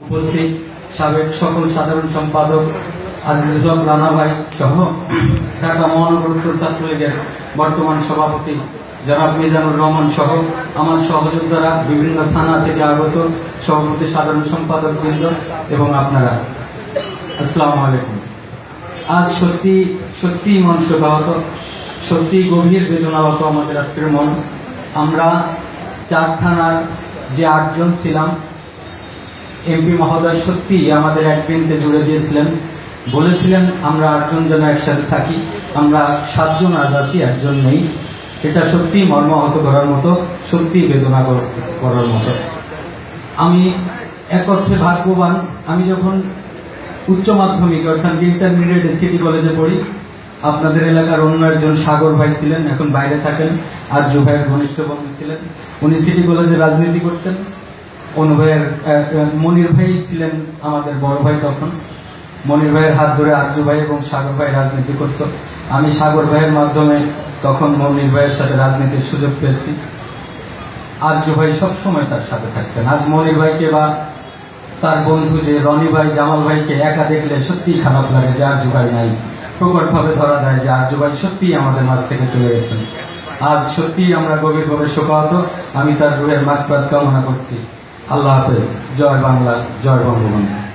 উপস্থিত সাবেক সকল সাধারণ সম্পাদক আজিজুল হক, রানা ভাই সহ ঢাকা মহানগর ছাত্রলীগের বর্তমান সভাপতি জনাব মিজানুর রহমান সহ আমার সহযোদ্ধারা বিভিন্ন থানা থেকে আগত সভাপতি সাধারণ সম্পাদক বৃন্দ এবং আপনারা। আসসালামু আলাইকুম। আজ সত্যি সত্যি মন শোকাহত, সত্যি গভীর বেদনাগত আমাদের আজকের মন। আমরা চার থানার যে আটজন ছিলাম এমপি মহোদয় সত্যি আমাদের এক বৃন্দে জুড়ে দিয়েছিলেন। বলেছিলেন, আমরা আটজন যেন একসাথে থাকি। আমরা সাতজন আজ আছি একজন নেই। এটা সত্যি মর্মাহত করার মতো সত্যি বেদনা করার মতো। আমি এক অর্থে ভাগ্যবান। আমি যখন উচ্চ মাধ্যমিক, অর্থাৎ ইন্টারমিডিয়েট সিটি কলেজে পড়ি, আপনাদের এলাকার অন্য একজন সাগর ভাই ছিলেন, এখন বাইরে থাকেন। আর ভাইয়ের ঘনিষ্ঠ বন্ধু ছিলেন। উনি সিটি কলেজে রাজনীতি করতেন। অনু ভাইয়ের আহ, আহ, মনির ভাই ছিলেন আমাদের বড় ভাই তখন। মনির ভাইয়ের হাত ধরে আর্য ভাই এবং সাগর ভাই রাজনীতি করত। আমি সাগর ভাইয়ের মাধ্যমে তখন মনির ভাইয়ের সাথে রাজনীতির সুযোগ পেয়েছি। আর্য ভাই সবসময় তার সাথে থাকতেন। আজ মনির ভাইকে বা তার বন্ধু যে রনি ভাই জামাল ভাইকে একা দেখলে সত্যিই খারাপ লাগে যে আর্য ভাই নাই। প্রকটভাবে ধরা দেয় যে আর্য ভাই সত্যিই আমাদের মাঝ থেকে চলে গেছেন। আজ সত্যিই আমরা গভীরভাবে শোকাহত। আমি তার রুহের মাতপাত কামনা করছি। আল্লাহ হাফেজ। জয় বাংলা জয় বঙ্গবন্ধু।